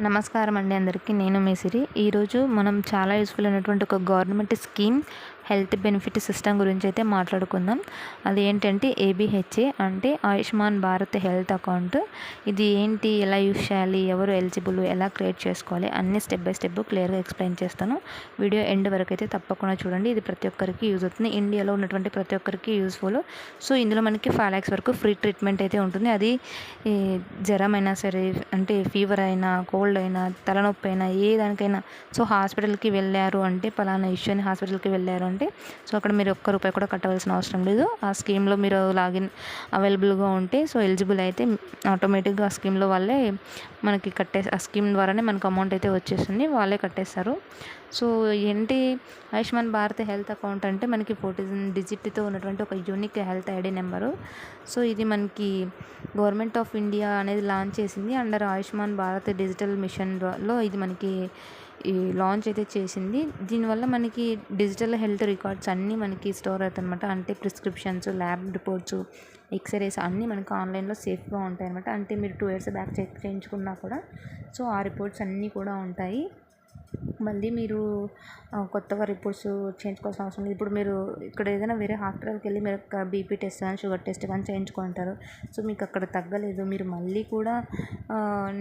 నమస్కారం అండి అందరికీ. నేను మీ సిరి. ఈరోజు మనం చాలా యూస్ఫుల్ అయినటువంటి ఒక government scheme health benefit system గురించి అయితే మాట్లాడుకుందాం అది ఏంటంటే ఏబిహెచ్ఏ అంటే ఆయుష్మాన్ భారత్ హెల్త్ అకౌంట్. ఇది ఏంటి ఎలా యూస్ చేయాలి ఎవరు ఎలిజిబుల్ ఎలా క్రియేట్ చేసుకోవాలి అన్ని స్టెప్ బై స్టెప్ క్లియర్గా ఎక్స్ప్లెయిన్ చేస్తాను. వీడియో ఎండ్ వరకు అయితే తప్పకుండా చూడండి. ఇది ప్రతి ఒక్కరికి యూజ్ అవుతుంది. ఇండియాలో ఉన్నటువంటి ప్రతి ఒక్కరికి యూస్ఫుల్ సో ఇందులో మనకి ఫైవ్ ల్యాక్స్ వరకు ఫ్రీ ట్రీట్మెంట్ అయితే ఉంటుంది. అది జ్వరం అయినా సరే అంటే ఫీవర్ అయినా కోల్డ్ అయినా తలనొప్పి అయినా ఏ దానికైనా. సో హాస్పిటల్కి వెళ్ళారు అంటే పలానా ఇష్యూ అని హాస్పిటల్కి వెళ్ళారు అంటే సో అక్కడ మీరు ఒక్క రూపాయి కూడా కట్టవలసిన అవసరం లేదు. ఆ స్కీమ్లో మీరు లాగిన్ అవైలబుల్గా ఉంటే సో ఎలిజిబుల్ అయితే ఆటోమేటిక్గా ఆ స్కీమ్లో వాళ్ళే మనకి కట్టే ఆ స్కీమ్ ద్వారానే మనకు అమౌంట్ అయితే వచ్చేస్తుంది. వాళ్ళే కట్టేస్తారు. సో ఏంటి ఆయుష్మాన్ భారత్ హెల్త్ అకౌంట్ అంటే మనకి ఫోర్టీన్ డిజిట్తో ఉన్నటువంటి ఒక unique health ID number. So ఇది మనకి గవర్నమెంట్ ఆఫ్ ఇండియా అనేది లాంచ్ చేసింది. అండర్ ఆయుష్మాన్ భారత్ డిజిటల్ మిషన్లో ఇది మనకి ఈ లాంచ్ అయితే చేసింది. దీనివల్ల మనకి డిజిటల్ హెల్త్ రికార్డ్స్ అన్నీ మనకి స్టోర్ అవుతాయి అనమాట అంటే ప్రిస్క్రిప్షన్స్ ల్యాబ్ రిపోర్ట్స్ ఎక్స్రేస్ అన్నీ మనకి ఆన్లైన్లో సేఫ్గా ఉంటాయి అనమాట అంటే మీరు టూ ఇయర్స్ బ్యాక్ చెక్ చేయించుకున్నా కూడా సో ఆ రిపోర్ట్స్ అన్నీ కూడా ఉంటాయి. మళ్ళీ మీరు కొత్తగా రిపోర్ట్స్ చేయించుకోవాల్సిన అవసరం లేదు. ఇప్పుడు మీరు ఇక్కడ ఏదైనా వేరే హాస్పిటల్కి వెళ్ళి మీరు బీపీ టెస్ట్ కానీ షుగర్ టెస్ట్ కానీ చేయించుకుంటారు. సో మీకు అక్కడ తగ్గలేదు. మీరు మళ్ళీ కూడా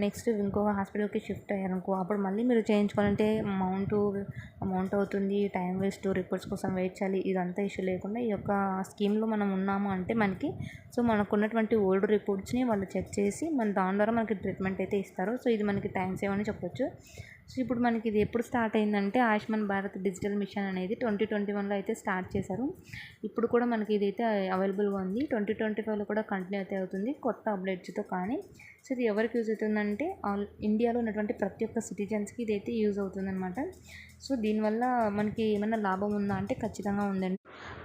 నెక్స్ట్ ఇంకొక హాస్పిటల్కి షిఫ్ట్ అయ్యారనుకో అప్పుడు మళ్ళీ మీరు చేయించుకోవాలంటే అమౌంట్ అమౌంట్ అవుతుంది. టైం వేస్ట్ రిపోర్ట్స్ కోసం వెయిట్ చేయాలి. ఇదంతా ఇష్యూ లేకుండా ఈ యొక్క స్కీమ్లో మనం ఉన్నాము అంటే మనకి సో మనకు ఉన్నటువంటి ఓల్డ్ రిపోర్ట్స్ని వాళ్ళు చెక్ చేసి మన దాని ద్వారా మనకి ట్రీట్మెంట్ అయితే ఇస్తారు. సో ఇది మనకి టైం సేవ్ అని చెప్పొచ్చు. సో ఇప్పుడు మనకి ఇది ఎప్పుడు స్టార్ట్ అయిందంటే ఆయుష్మాన్ భారత్ డిజిటల్ మిషన్ అనేది ట్వంటీ ట్వంటీ వన్లో అయితే స్టార్ట్ చేశారు. ఇప్పుడు కూడా మనకి ఇదైతే అవైలబుల్గా ఉంది. ట్వంటీ ట్వంటీ ఫైవ్లో కూడా కంటిన్యూ అయితే అవుతుంది. కొత్త అప్డేట్స్తో కానీ సో ఇది ఎవరికి యూజ్ అవుతుందంటే ఆల్ ఇండియాలో ఉన్నటువంటి ప్రతి ఒక్క సిటిజన్స్కి ఇదైతే యూజ్ అవుతుందన్నమాట. సో దీనివల్ల మనకి ఏమైనా లాభం ఉందా అంటే ఖచ్చితంగా ఉందండి.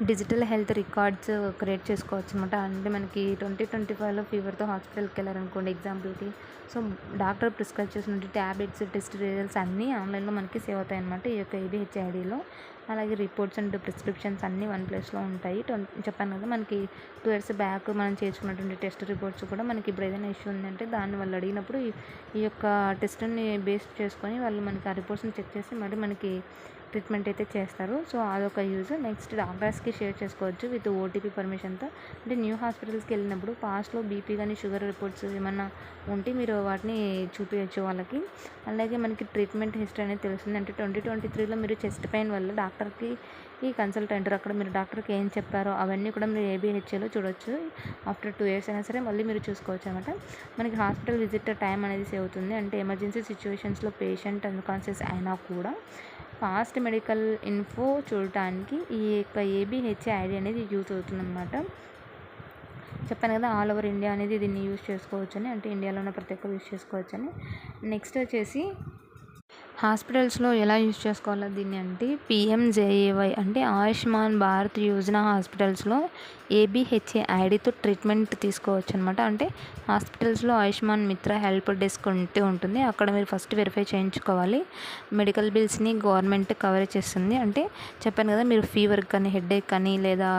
డిజిటల్ హెల్త్ రికార్డ్స్ క్రియేట్ చేసుకోవచ్చు అనమాట అంటే మనకి ట్వంటీ ట్వంటీ ఫైవ్లో ఫీవర్తో హాస్పిటల్కి వెళ్ళారనుకోండి ఎగ్జాంపుల్కి. సో డాక్టర్ ప్రిస్క్రైబ్ చేసిన ట్యాబ్లెట్స్ టెస్ట్ రిజల్ట్స్ అన్నీ ఆన్లైన్లో మనకి సేవ్ అవుతాయి అనమాట ఈ యొక్క ఏబిహెచ్ ఐడిలో అలాగే రిపోర్ట్స్ అండ్ ప్రిస్క్రిప్షన్స్ అన్నీ వన్ ప్లేస్లో ఉంటాయి. చెప్పాను కదా మనకి టూ ఇయర్స్ బ్యాక్ మనం చేసుకున్నటువంటి టెస్ట్ రిపోర్ట్స్ కూడా మనకి ఇప్పుడు ఏదైనా ఇష్యూ ఉందంటే దాన్ని వాళ్ళు అడిగినప్పుడు ఈ యొక్క టెస్ట్ని బేస్ చేసుకొని వాళ్ళు మనకి ఆ రిపోర్ట్స్ని చెక్ చేసి మరి మనకి ట్రీట్మెంట్ అయితే చేస్తారు. సో అదొక యూజ్. నెక్స్ట్ డాక్టర్స్కి షేర్ చేసుకోవచ్చు విత్ ఓటీపీ పర్మిషన్తో. అంటే న్యూ హాస్పిటల్స్కి వెళ్ళినప్పుడు పాస్ట్లో బీపీ కానీ షుగర్ రిపోర్ట్స్ ఏమన్నా ఉంటే మీరు వాటిని చూపించచ్చు వాళ్ళకి. అలాగే మనకి ట్రీట్మెంట్ హిస్టరీ అనేది తెలుస్తుంది. అంటే ట్వంటీ ట్వంటీ త్రీలో మీరు చెస్ట్ పెయిన్ వల్ల డాక్టర్కి ఈ అంటారు. అక్కడ మీరు డాక్టర్కి ఏం చెప్పారో అవన్నీ కూడా మీరు ఏబిహెచ్ఏలో చూడొచ్చు. ఆఫ్టర్ టూ ఇయర్స్ అయినా సరే మళ్ళీ మీరు చూసుకోవచ్చు అనమాట మనకి హాస్పిటల్ విజిట్ టైం అనేది సేవ్ అవుతుంది. అంటే ఎమర్జెన్సీ సిచ్యువేషన్స్లో పేషెంట్ అన్కాన్షియస్ అయినా కూడా. ఫాస్ట్ మెడికల్ ఇన్ఫో చూడటానికి ఈ యొక్క ఏబిహెచ్ఏ ఐడి అనేది యూజ్ అవుతుందన్నమాట. చెప్పాను కదా ఆల్ ఓవర్ ఇండియా అనేది దీన్ని యూజ్ చేసుకోవచ్చని అంటే ఇండియాలో ఉన్న ప్రతి ఒక్కరు యూజ్ చేసుకోవచ్చని. నెక్స్ట్ వచ్చేసి హాస్పిటల్స్లో ఎలా యూజ్ చేసుకోవాలో దీన్ని అంటే పిఎంజేఏవై అంటే ఆయుష్మాన్ భారత్ యోజన హాస్పిటల్స్లో ఏబిహెచ్ఏ ఐడితో ట్రీట్మెంట్ తీసుకోవచ్చు అనమాట అంటే హాస్పిటల్స్లో ఆయుష్మాన్ మిత్ర హెల్ప్ డెస్క్ ఉంటే ఉంటుంది. అక్కడ మీరు ఫస్ట్ వెరిఫై చేయించుకోవాలి. మెడికల్ బిల్స్ని గవర్నమెంట్ కవర్ చేస్తుంది. అంటే చెప్పాను కదా మీరు ఫీవర్ కానీ హెడేక్ కానీ లేదా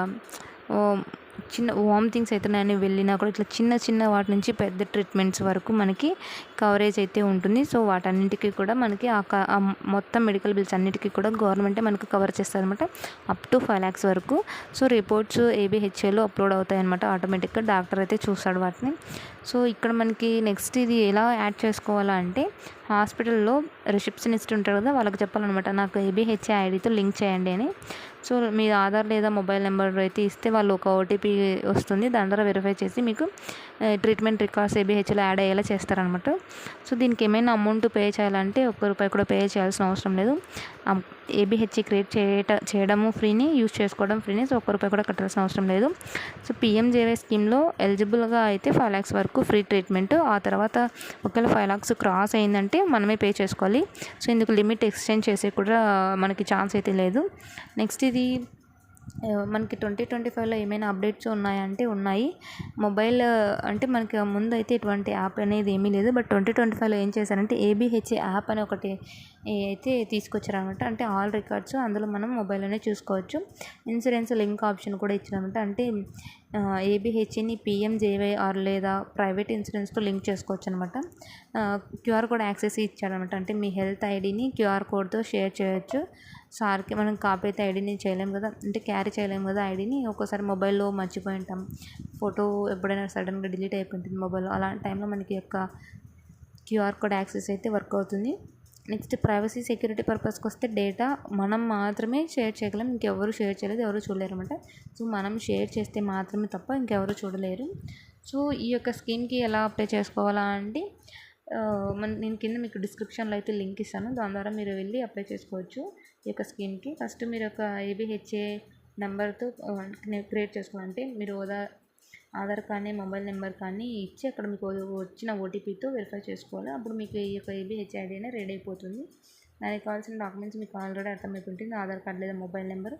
చిన్న వామిటింగ్స్ అవుతున్నాయని వెళ్ళినా కూడా ఇట్లా చిన్న చిన్న వాటి నుంచి పెద్ద ట్రీట్మెంట్స్ వరకు మనకి కవరేజ్ అయితే ఉంటుంది. సో వాటన్నింటికి కూడా మనకి ఆ మొత్తం మెడికల్ బిల్స్ అన్నిటికీ కూడా గవర్నమెంటే మనకు కవర్ చేస్తారు అనమాట అప్ టు ఫైవ్ ల్యాక్స్ వరకు. సో రిపోర్ట్స్ ఏబిహెచ్ఏలో అప్లోడ్ అవుతాయి అనమాట ఆటోమేటిక్గా డాక్టర్ అయితే చూస్తాడు వాటిని. సో ఇక్కడ మనకి నెక్స్ట్ ఇది ఎలా యాడ్ చేసుకోవాలా అంటే హాస్పిటల్లో రిసెప్షనిస్ట్ ఉంటారు కదా వాళ్ళకి చెప్పాలన్నమాట నాకు ఏబిహెచ్ఏ ఐడితో లింక్ చేయండి అని. సో మీ ఆధార్ లేదా మొబైల్ నెంబర్ అయితే ఇస్తే వాళ్ళు ఒక ఓటీపీ వస్తుంది దాని ద్వారా వెరిఫై చేసి మీకు ట్రీట్మెంట్ రికార్డ్స్ ఏబిహెచ్లో యాడ్ అయ్యేలా చేస్తారనమాట సో దీనికి ఏమైనా అమౌంట్ పే చేయాలంటే ఒక్క రూపాయి కూడా పే చేయాల్సిన అవసరం లేదు. ఏబిహెచ్ క్రియేట్ చేయట చేయడము ఫ్రీని యూజ్ చేసుకోవడం ఫ్రీని సో ఒక్క రూపాయి కూడా కట్టాల్సిన అవసరం లేదు. సో పిఎంజేవై స్కీమ్లో ఎలిజిబుల్గా అయితే ఫైవ్ ల్యాక్స్ వరకు ఫ్రీ ట్రీట్మెంట్ ఆ తర్వాత ఒకవేళ ఫైవ్ ల్యాక్స్ క్రాస్ అయిందంటే మనమే పే చేసుకోవాలి. సో ఇందుకు లిమిట్ ఎక్స్టెండ్ చేసే కూడా మనకి ఛాన్స్ అయితే లేదు. నెక్స్ట్ ఇది మనకి ట్వంటీ ట్వంటీ ఫైవ్లో ఏమైనా అప్డేట్స్ ఉన్నాయంటే ఉన్నాయి. మొబైల్ అంటే మనకి ముందు అయితే ఇటువంటి యాప్ అనేది ఏమీ లేదు. బట్ ట్వంటీ ట్వంటీ ఫైవ్లో ఏం చేశారంటే ఏబిహెచ్ఏ యాప్ అని ఒకటి అయితే తీసుకొచ్చారనమాట. అంటే ఆల్ రికార్డ్స్ అందులో మనం మొబైల్లోనే చూసుకోవచ్చు. ఇన్సూరెన్స్ లింక్ ఆప్షన్ కూడా ఇచ్చారనమాట అంటే ఏబిహెచ్ని పిఎంజేవైఆర్ లేదా ప్రైవేట్ ఇన్సూరెన్స్తో లింక్ చేసుకోవచ్చు అనమాట క్యూఆర్ కోడ్ యాక్సెస్ ఇచ్చాడనమాట అంటే మీ హెల్త్ ఐడిని క్యూఆర్ కోడ్తో షేర్ చేయొచ్చు. సార్కి మనం కాపీ అయితే ఐడిని చేయలేము కదా. అంటే క్యారీ చేయలేము కదా ఐడిని. ఒక్కోసారి మొబైల్లో మర్చిపోయి ఉంటాం. ఫోటో ఎప్పుడైనా సడన్గా డిలీట్ అయిపోయింటుంది మొబైల్లో అలాంటి టైంలో మనకి యొక్క క్యూఆర్ కోడ్ యాక్సెస్ అయితే వర్క్ అవుతుంది. నెక్స్ట్ ప్రైవసీ సెక్యూరిటీ పర్పస్కి వస్తే డేటా మనం మాత్రమే షేర్ చేయగలం. ఇంకెవరు షేర్ చేయలేదు ఎవరు చూడలేరు అనమాట సో మనం షేర్ చేస్తే మాత్రమే తప్ప ఇంకెవరు చూడలేరు. సో ఈ యొక్క స్కీమ్కి ఎలా అప్లై చేసుకోవాలా అంటే మన నేను కింద మీకు డిస్క్రిప్షన్లో అయితే లింక్ ఇస్తాను. దాని ద్వారా మీరు వెళ్ళి అప్లై చేసుకోవచ్చు ఈ యొక్క స్కీమ్కి ఫస్ట్ మీరు ఒక ఏబిహెచ్ఏ నెంబర్తో క్రియేట్ చేసుకోవాలంటే మీరు ఓదా ఆధార్ కానీ మొబైల్ నెంబర్ కానీ ఇచ్చి అక్కడ మీకు వచ్చిన ఓటీపీతో వెరిఫై చేసుకోవాలి. అప్పుడు మీకు ఈ యొక్క ఏబిహెచ్ ఐడి అనేది రెడీ అయిపోతుంది. దానికి కావాల్సిన డాక్యుమెంట్స్ మీకు ఆల్రెడీ అర్థమైపోతుంది ఆధార్ కార్డ్ లేదా మొబైల్ నెంబర్.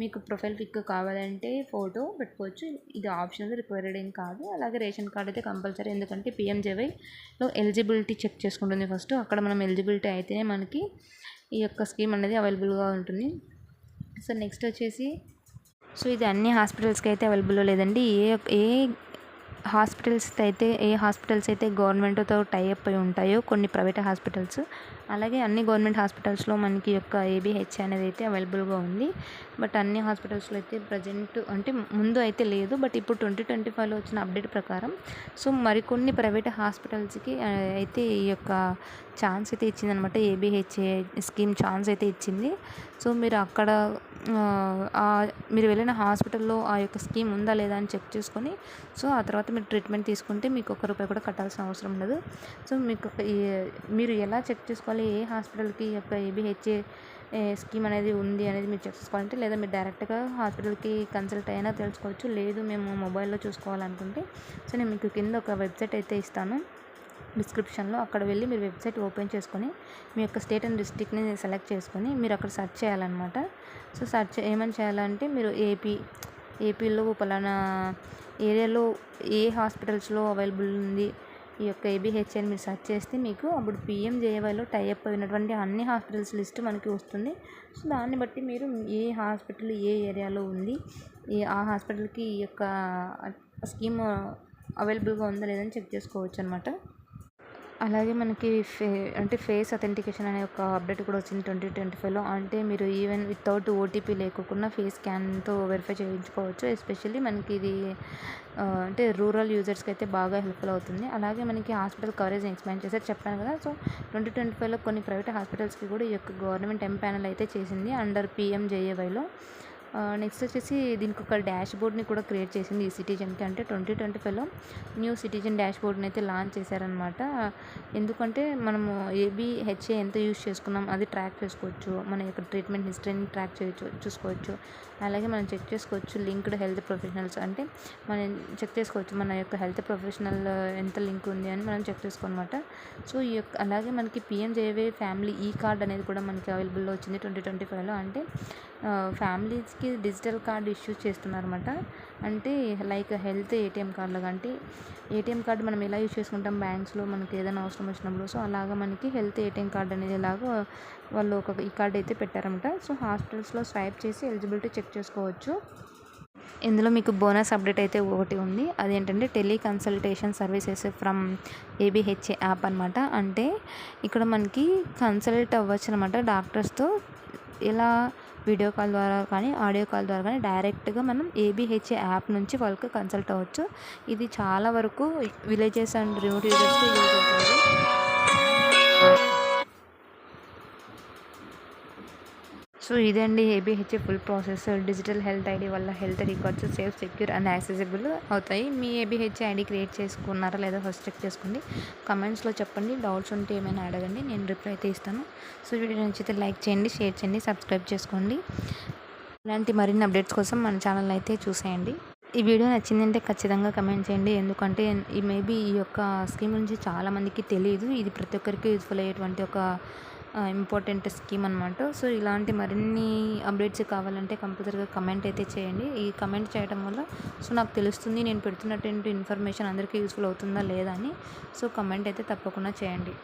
మీకు ప్రొఫైల్ పిక్ కావాలంటే ఫోటో పెట్టుకోవచ్చు. ఇది ఆప్షనల్ రిక్వైర్డ్ ఏం కాదు. అలాగే రేషన్ కార్డ్ అయితే కంపల్సరీ. ఎందుకంటే పిఎంజేవైలో ఎలిజిబిలిటీ చెక్ చేసుకుంటుంది ఫస్ట్. అక్కడ మనం ఎలిజిబిలిటీ అయితేనే మనకి ఈ యొక్క స్కీమ్ అనేది అవైలబుల్గా ఉంటుంది. సో నెక్స్ట్ వచ్చేసి సో ఇది అన్ని హాస్పిటల్స్కి అయితే అవైలబుల్లో లేదండి. ఏ ఏ హాస్పిటల్స్ అయితే ఏ హాస్పిటల్స్ అయితే గవర్నమెంట్తో టైఅప్ అయి ఉంటాయో కొన్ని ప్రైవేట్ హాస్పిటల్స్ అలాగే అన్ని గవర్నమెంట్ హాస్పిటల్స్లో మనకి యొక్క ఏబిహెచ్ అనేది అయితే అవైలబుల్గా ఉంది. బట్ అన్ని హాస్పిటల్స్లో అయితే ప్రజెంట్ అంటే ముందు అయితే లేదు. బట్ ఇప్పుడు ట్వంటీ ట్వంటీ ఫైవ్లో వచ్చిన అప్డేట్ ప్రకారం సో మరికొన్ని ప్రైవేట్ హాస్పిటల్స్కి అయితే ఈ యొక్క ఛాన్స్ అయితే ఇచ్చిందనమాట ఏబిహెచ్ఏ స్కీమ్ ఛాన్స్ అయితే ఇచ్చింది. సో మీరు అక్కడ మీరు వెళ్ళిన హాస్పిటల్లో ఆ యొక్క స్కీమ్ ఉందా లేదా అని చెక్ చేసుకొని సో ఆ తర్వాత మీరు ట్రీట్మెంట్ తీసుకుంటే మీకు ఒక్క రూపాయి కూడా కట్టాల్సిన అవసరం ఉండదు. సో మీకు మీరు ఎలా చెక్ చేసుకోవాలి? ఏ హాస్పిటల్కి యొక్క ఏబిహెచ్ఏ స్కీమ్ అనేది ఉంది అనేది మీరు చెక్ చేసుకోవాలంటే లేదా మీరు డైరెక్ట్గా హాస్పిటల్కి కన్సల్ట్ అయినా తెలుసుకోవచ్చు. లేదు మేము మొబైల్లో చూసుకోవాలనుకుంటే సో నేను మీకు కింద ఒక వెబ్సైట్ అయితే ఇస్తాను. డిస్క్రిప్షన్లో అక్కడ వెళ్ళి మీరు వెబ్సైట్ ఓపెన్ చేసుకొని మీ యొక్క స్టేట్ అండ్ డిస్ట్రిక్ట్ని సెలెక్ట్ చేసుకొని మీరు అక్కడ సెర్చ్ చేయాలన్నమాట. సో సెర్చ్ ఏమని చేయాలంటే మీరు ఏపీ ఏపీలో పలానా ఏరియాలో ఏ హాస్పిటల్స్లో అవైలబుల్ ఉంది ఈ యొక్క ఏబిహెచ్ఎన్ మీరు సెర్చ్ చేస్తే మీకు అప్పుడు పిఎంజేఏవైలో టైఅప్ అయినటువంటి అన్ని హాస్పిటల్స్ లిస్ట్ మనకి వస్తుంది. సో దాన్ని బట్టి మీరు ఏ హాస్పిటల్ ఏ ఏరియాలో ఉంది ఏ ఆ హాస్పిటల్కి ఈ యొక్క స్కీమ్ అవైలబుల్గా ఉందా లేదని చెక్ చేసుకోవచ్చు అనమాట అలాగే మనకి ఫే అంటే ఫేస్ అథెంటికేషన్ అనే ఒక అప్డేట్ కూడా వచ్చింది ట్వంటీ ట్వంటీ ఫైవ్లో. అంటే మీరు ఈవెన్ వితౌట్ ఓటీపీ లేకుండా ఫేస్ స్కాన్తో వెరిఫై చేయించుకోవచ్చు. ఎస్పెషల్లీ మనకి ఇది అంటే రూరల్ యూజర్స్కి అయితే బాగా హెల్ప్ఫుల్ అవుతుంది. అలాగే మనకి హాస్పిటల్ కవరేజ్ ఎక్స్పాండ్ చేశారు. చెప్పాను కదా. సో ట్వంటీ ట్వంటీ ఫైవ్లో కొన్ని ప్రైవేట్ హాస్పిటల్స్కి కూడా ఈ యొక్క గవర్నమెంట్ ఎం ప్యానల్ అయితే చేసింది. అండర్ పిఎంజేఏవైలో నెక్స్ట్ వచ్చేసి దీనికి ఒక డాష్ బోర్డ్ని కూడా క్రియేట్ చేసింది ఈ సిటిజన్కి అంటే ట్వంటీ ట్వంటీ ఫైవ్లో న్యూ సిటిజన్ డాష్ బోర్డ్ని అయితే లాంచ్ చేశారనమాట ఎందుకంటే మనము ఏబిహెచ్ఏ ఎంత యూజ్ చేసుకున్నాం అది ట్రాక్ చేసుకోవచ్చు. మన యొక్క ట్రీట్మెంట్ హిస్టరీని ట్రాక్ చేయొచ్చు చూసుకోవచ్చు. అలాగే మనం చెక్ చేసుకోవచ్చు లింక్డ్ హెల్త్ ప్రొఫెషనల్స్ అంటే మనం చెక్ చేసుకోవచ్చు మన యొక్క హెల్త్ ప్రొఫెషనల్ ఎంత లింక్ ఉంది అని మనం చెక్ చేసుకోనమాట సో ఈ యొక్క అలాగే మనకి పిఎంజేవై ఫ్యామిలీ ఈ కార్డ్ అనేది కూడా మనకి అవైలబుల్లో వచ్చింది ట్వంటీ ట్వంటీ ఫైవ్లో అంటే ఫ్యామిలీస్ ఫ్యామిలీస్కి డిజిటల్ కార్డ్ ఇష్యూ చేస్తున్నారన్నమాట. అంటే లైక్ హెల్త్ ఏటీఎం కార్డులు అంటే ఏటీఎం కార్డు మనం ఎలా యూజ్ చేసుకుంటాం బ్యాంక్స్లో మనకి ఏదైనా అవసరం వచ్చినప్పుడు. సో అలాగా మనకి హెల్త్ ఏటీఎం కార్డు అనేది లాగా వాళ్ళు ఒక ఈ కార్డ్ అయితే పెట్టారన్నమాట. సో హాస్టల్స్లో స్వైప్ చేసి ఎలిజిబిలిటీ చెక్ చేసుకోవచ్చు. ఇందులో మీకు బోనస్ అప్డేట్ అయితే ఒకటి ఉంది. అదేంటంటే tele consultation services from ABHA app అనమాట అంటే ఇక్కడ మనకి కన్సల్ట్ అవ్వచ్చు అనమాట డాక్టర్స్తో. ఇలా వీడియో కాల్ ద్వారా కానీ ఆడియో కాల్ ద్వారా కానీ డైరెక్ట్గా మనం ఏబిహెచ్ఏ యాప్ నుంచి వాళ్ళకి కన్సల్ట్ అవ్వచ్చు. ఇది చాలా వరకు విలేజెస్ అండ్ రిమోట్ యూజర్స్కి యూజ్ అవుతుంది. సో ఇదండి ABHA full process digital health ID వల్ల health records safe secure and accessible అవుతాయి. మీ ఏబిహెచ్ఏ ఐడి క్రియేట్ చేసుకున్నారా లేదా ఫస్ట్ చెక్ చేసుకోండి. కమెంట్స్లో చెప్పండి. డౌట్స్ ఉంటే ఏమైనా అడగండి. నేను రిప్లై అయితే ఇస్తాను సో వీడియో నచ్చితే లైక్ చేయండి షేర్ చేయండి సబ్స్క్రైబ్ చేసుకోండి. ఇలాంటి మరిన్ని అప్డేట్స్ కోసం మన ఛానల్ అయితే చూసేయండి. ఈ వీడియో నచ్చిందంటే ఖచ్చితంగా కమెంట్ చేయండి. ఎందుకంటే ఈ మేబీ ఈ యొక్క స్కీమ్ గురించి చాలామందికి తెలియదు. ఇది ప్రతి ఒక్కరికి యూజ్ఫుల్ అయ్యేటువంటి ఒక ఇంపార్టెంట్ స్కీమ్ అనమాట సో ఇలాంటి మరిన్ని అప్డేట్స్ కావాలంటే కంపల్సరీగా కమెంట్ అయితే చేయండి. ఈ కమెంట్ చేయడం వల్ల సో నాకు తెలుస్తుంది నేను పెడుతున్నటువంటి ఇన్ఫర్మేషన్ అందరికీ యూస్ఫుల్ అవుతుందా లేదా అని. సో కమెంట్ అయితే తప్పకుండా చేయండి.